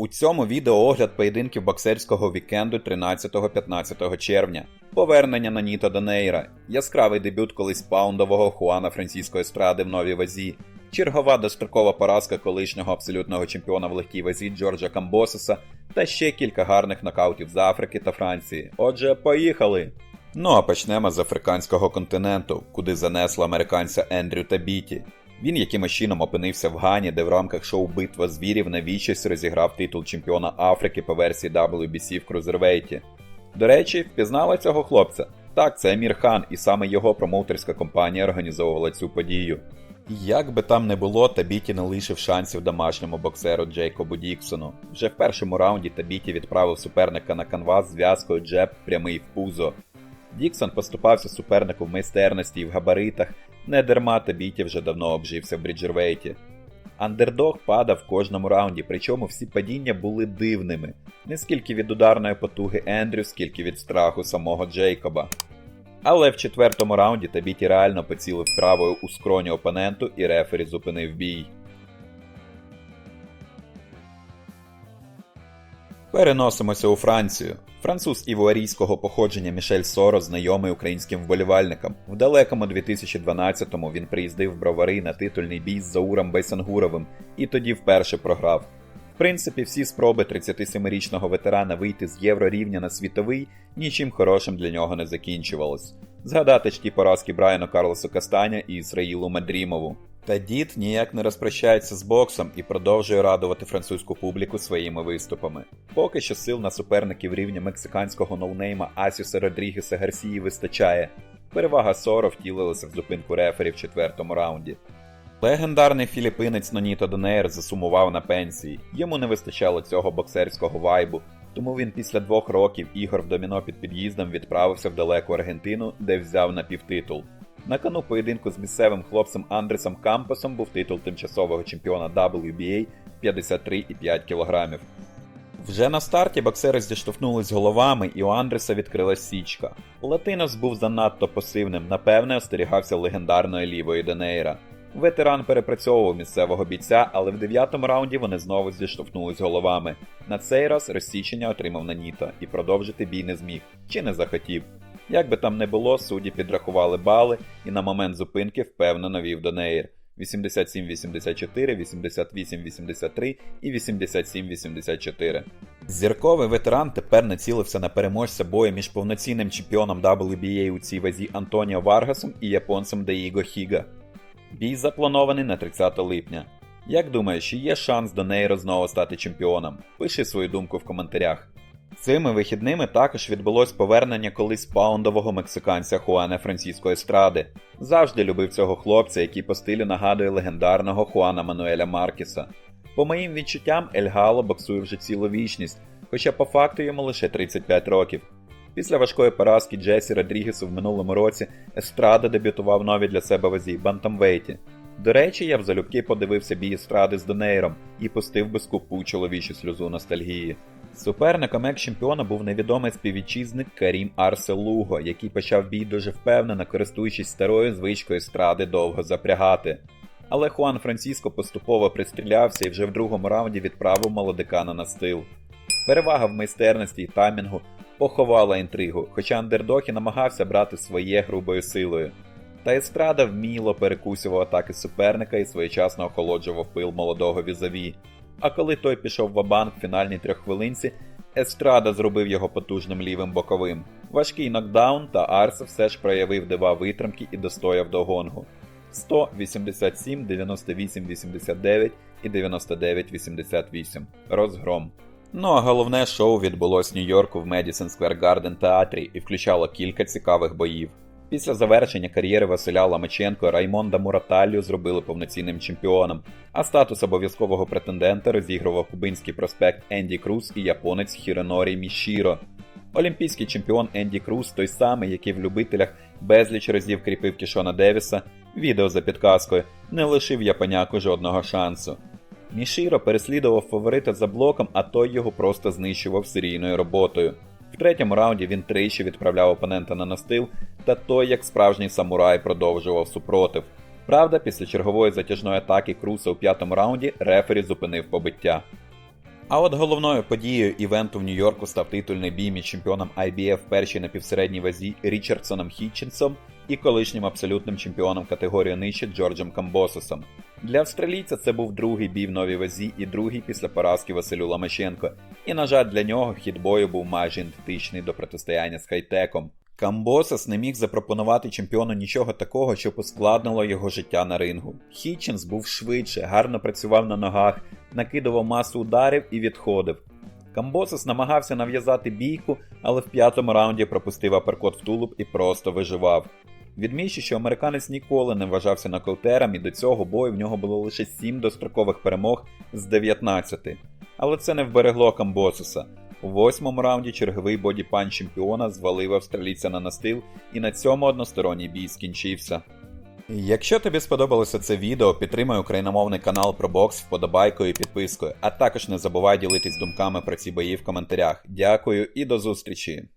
У цьому відео огляд поєдинків боксерського вікенду 13-15 червня, повернення на Ніто Данейра, яскравий дебют колись паундового Хуана Франциско Естради в новій вазі, чергова дострокова поразка колишнього абсолютного чемпіона в легкій вазі Джорджа Камбосеса та ще кілька гарних нокаутів з Африки та Франції. Отже, поїхали! Ну а почнемо з африканського континенту, куди занесло американця Ендрю Табіті. Він якимось чином опинився в Гані, де в рамках шоу Битва звірів на вічість розіграв титул чемпіона Африки по версії WBC в Крузервейті. До речі, впізнала цього хлопця. Так, це Амір Хан, і саме його промоутерська компанія організовувала цю подію. Як би там не було, Табіті не лишив шансів домашньому боксеру Джейкобу Діксону. Вже в першому раунді Табіті відправив суперника на канвас зв'язкою джеб прямий в пузо. Діксон поступався супернику в майстерності і в габаритах, не дарма Табіті вже давно обжився в Бріджервейті. Андердог падав в кожному раунді, причому всі падіння були дивними, не скільки від ударної потуги Ендрю, скільки від страху самого Джейкоба. Але в четвертому раунді Табіті реально поцілив правою у скроню опоненту і рефері зупинив бій. Переносимося у Францію. Француз івуарійського походження Мішель Соро знайомий українським вболівальникам. В далекому 2012-му він приїздив в бровари на титульний бій з Зауром Бейсангуровим і тоді вперше програв. В принципі, всі спроби 37-річного ветерана вийти з єврорівня на світовий нічим хорошим для нього не закінчувалось. Згадати ж ті поразки Брайану Карлосу Кастаня і Ісраїлу Мадрімову. Та дід ніяк не розпрощається з боксом і продовжує радувати французьку публіку своїми виступами. Поки що сил на суперників рівня мексиканського ноунейма Асюса Родрігеса Гарсії вистачає. Перевага Соро втілилася в зупинку рефері в четвертому раунді. Легендарний філіппинець Ноніто Донейр засумував на пенсії. Йому не вистачало цього боксерського вайбу, тому він після двох років ігор в доміно під під'їздом відправився в далеку Аргентину, де взяв напівтитул. На кону поєдинку з місцевим хлопцем Андресом Кампосом був титул тимчасового чемпіона WBA 53,5 кг. Вже на старті боксери зіштовхнулись головами, і у Андреса відкрилась січка. Латинос був занадто пасивним, напевне, остерігався легендарної лівої Денейра. Ветеран перепрацьовував місцевого бійця, але в дев'ятому раунді вони знову зіштовхнулись головами. На цей раз розсічення отримав Наніто і продовжити бій не зміг чи не захотів. Як би там не було, судді підрахували бали і на момент зупинки впевнено вів Донейр 87-84, 88-83 і 87-84. Зірковий ветеран тепер націлився на переможця бою між повноцінним чемпіоном WBA у цій вазі Антоніо Варгасом і японцем Деїго Хіга. Бій запланований на 30 липня. Як думаєш, є шанс Донейро знову стати чемпіоном? Пиши свою думку в коментарях. Цими вихідними також відбулось повернення колись паундового мексиканця Хуана Франциско Естради. Завжди любив цього хлопця, який по стилю нагадує легендарного Хуана Мануеля Маркіса. По моїм відчуттям, Ель Гало боксує вже цілу вічність, хоча по факту йому лише 35 років. Після важкої поразки Джесі Родрігесу в минулому році Естрада дебютував нові для себе вазі Бантамвейті. До речі, я в залюбки подивився бій Естради з Донейром і пустив без купу чоловічу сльозу ностальгії. Суперником екс-чемпіона був невідомий співвітчизник Карім Арсе Луго, який почав бій дуже впевнено, користуючись старою звичкою стради довго запрягати. Але Хуан Франциско поступово пристрілявся і вже в другому раунді відправив молодика на настил. Перевага в майстерності і таймінгу поховала інтригу, хоча андердог і намагався брати своє грубою силою. Та естрада вміло перекусював атаки суперника і своєчасно охолоджував пил молодого візаві. А коли той пішов в банк в фінальній трьоххвилинці, Естрада зробив його потужним лівим боковим. Важкий нокдаун, та Арсе все ж проявив дива витримки і достояв до гонгу. 100, 87, 98, 89 і 99, 88. Розгром. Ну а головне шоу відбулось в Нью-Йорку в Медісон Сквер Гарден театрі і включало кілька цікавих боїв. Після завершення кар'єри Василя Ламаченко Раймонда Мураталлю зробили повноцінним чемпіоном, а статус обов'язкового претендента розігрував кубинський проспект Енді Круз і японець Хіренорі Мішіро. Олімпійський чемпіон Енді Круз, той самий, який в любителях безліч разів кріпив Кішона Девіса, відео за підказкою, не лишив японяку жодного шансу. Мішіро переслідував фаворита за блоком, а той його просто знищував серійною роботою. В третьому раунді він тричі відправляв опонента на настил, та той, як справжній самурай, продовжував супротив. Правда, після чергової затяжної атаки Круса у п'ятому раунді рефері зупинив побиття. А от головною подією івенту в Нью-Йорку став титульний бій між чемпіоном IBF першій на півсередній вазі Річардсоном Хітченсом і колишнім абсолютним чемпіоном категорії нижче Джорджем Камбососом. Для австралійця це був другий бій в новій вазі і другий після поразки Василю Ламаченко. І, на жаль, для нього хід бою був майже ідентичний до протистояння з хайтеком. Камбосос не міг запропонувати чемпіону нічого такого, що ускладнило його життя на рингу. Хітченс був швидше, гарно працював на ногах, накидував масу ударів і відходив. Камбосос намагався нав'язати бійку, але в п'ятому раунді пропустив аперкот в тулуб і просто виживав. Відмічу, що американець ніколи не вважався нокаутером і до цього бою в нього було лише 7 дострокових перемог з 19. Але це не вберегло Камбососа. У восьмому раунді черговий бодіпан чемпіона звалив австралійця на настил, і на цьому односторонній бій скінчився. Якщо тобі сподобалося це відео, підтримай україномовний канал про бокс вподобайкою і підпискою, а також не забувай ділитись думками про ці бої в коментарях. Дякую і до зустрічі!